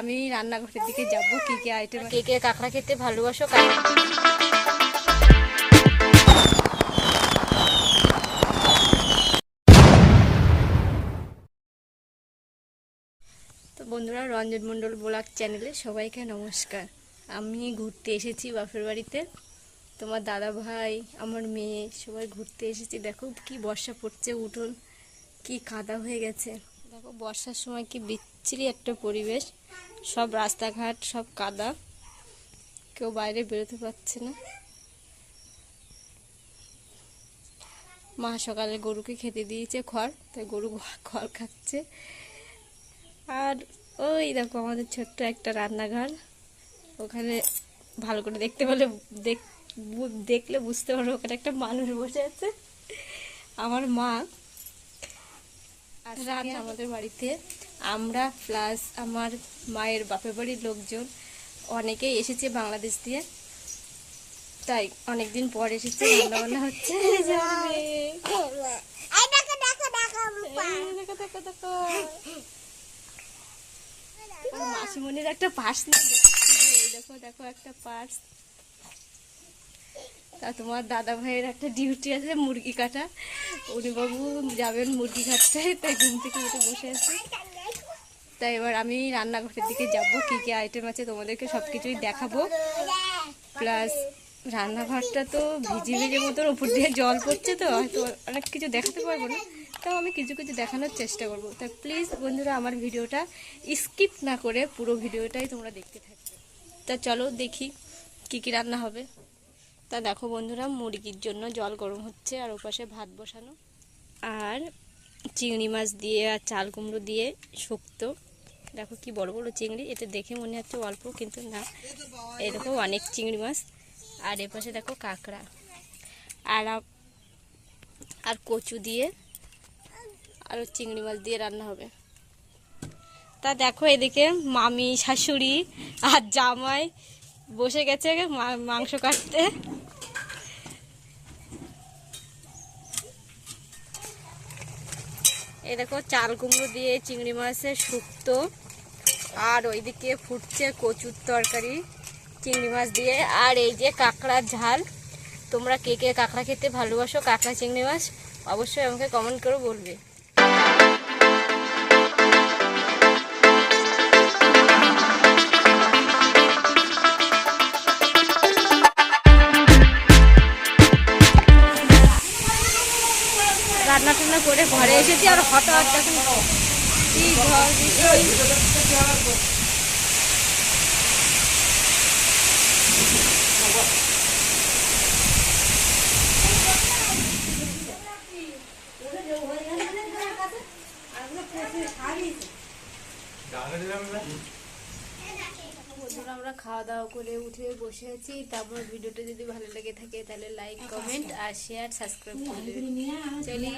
আমি রান্নাঘরের দিকে যাব কি কি আইটেম কে কে কাঁকড়া খেতে ভালোবাসো তো বন্ধুরা রঞ্জন মণ্ডল ব্লগ চ্যানেলে সবাইকে নমস্কার। আমি ঘুরতে এসেছি বাপের বাড়িতে। তোমার দাদা ভাই আমার মেয়ে সবাই ঘুরতে এসেছি। দেখো কি বর্ষা পড়ছে উঠোন কি কাদা হয়ে গেছে। দেখো বর্ষার সময় কি বিচ্ছিরি একটা পরিবেশ সব রাস্তাঘাট সব কাদা। কেউ বাইরে বেরোতে পারছে না। মা সকালে গরুকে খেতে দিয়েছে খড় তাই গরু খড় খাচ্ছে। আর ওই দেখো আমাদের ছোট্ট একটা রান্নাঘর। ওখানে ভালো করে দেখতে পেলে দেখলে বুঝতে পারো ওখানে একটা মানুষ বসে আছে। আমার মা আর রাত আমাদের বাড়িতে আমরা প্লাস আমার মায়ের বাপের বাড়ির লোকজন অনেকেই এসেছে বাংলাদেশ দিয়ে। তাই অনেকদিন পর এসেছে রান্না বান্না হচ্ছে মাসিমণির একটা পার্স দেখো দেখো একটা পার্স। তা তোমার দাদা ভাইয়ের একটা ডিউটি আছে মুরগি কাটা। উনি বাবু যাবেন মুরগি কাটতে তাই ঘুম থেকে উঠে বসে আছে। তাই এবার আমি রান্নাঘরের দিকে যাব, কি কি আইটেম আছে তোমাদেরকে সব কিছুই দেখাবো। প্লাস রান্নাঘরটা তো ভিজে ভিজে মতন উপর দিয়ে জল পড়ছে তো, হয়তো অনেক কিছু দেখাতে পারব না। তাও আমি কিছু কিছু দেখানোর চেষ্টা করব। তাই প্লিজ বন্ধুরা, আমার ভিডিওটা স্কিপ না করে পুরো ভিডিওটাই তোমরা দেখতে থাকবে। তা চলো দেখি কি কি রান্না হবে। তা দেখো বন্ধুরা, মুরগির জন্য জল গরম হচ্ছে আর ওপাশে ভাত বসানো। আর চিংড়ি মাছ দিয়ে আর চাল কুমড়ো দিয়ে শুক্তো। দেখো কি বড় বড় চিংড়ি এটা দেখে মনে হচ্ছে অল্প, কিন্তু না। এই দেখো অনেক চিংড়ি মাছ। আর এপাশে দেখো কাঁকড়া। আর আর কচু দিয়ে আর চিংড়ি মাছ দিয়ে রান্না হবে। তা দেখো এদিকে মামি, শাশুড়ি আর জামাই বসে গেছে মাংস কাটতে। দেখো, চাল কুমড়ো দিয়ে চিংড়ি মাছের শুক্তো আর ওইদিকে ফুটছে কচুর তরকারি, চিংড়ি মাছ দিয়ে। আর এই যে কাঁকড়ার ঝাল, তোমরা কে কে কাঁকড়া খেতে ভালোবাসো, কাঁকড়া, চিংড়ি মাছ, অবশ্যই আমাকে কমেন্ট করে বলবে। রান্না টান্না করে ঘরে এসেছি আর হঠাৎ দেখুন কি বন্ধুরা আমরা খাওয়া দাওয়া করে উঠে বসে আছি। তারপর ভিডিওটা যদি ভালো লেগে থাকে তাহলে লাইক কমেন্ট আর শেয়ার সাবস্ক্রাইব করে চলি।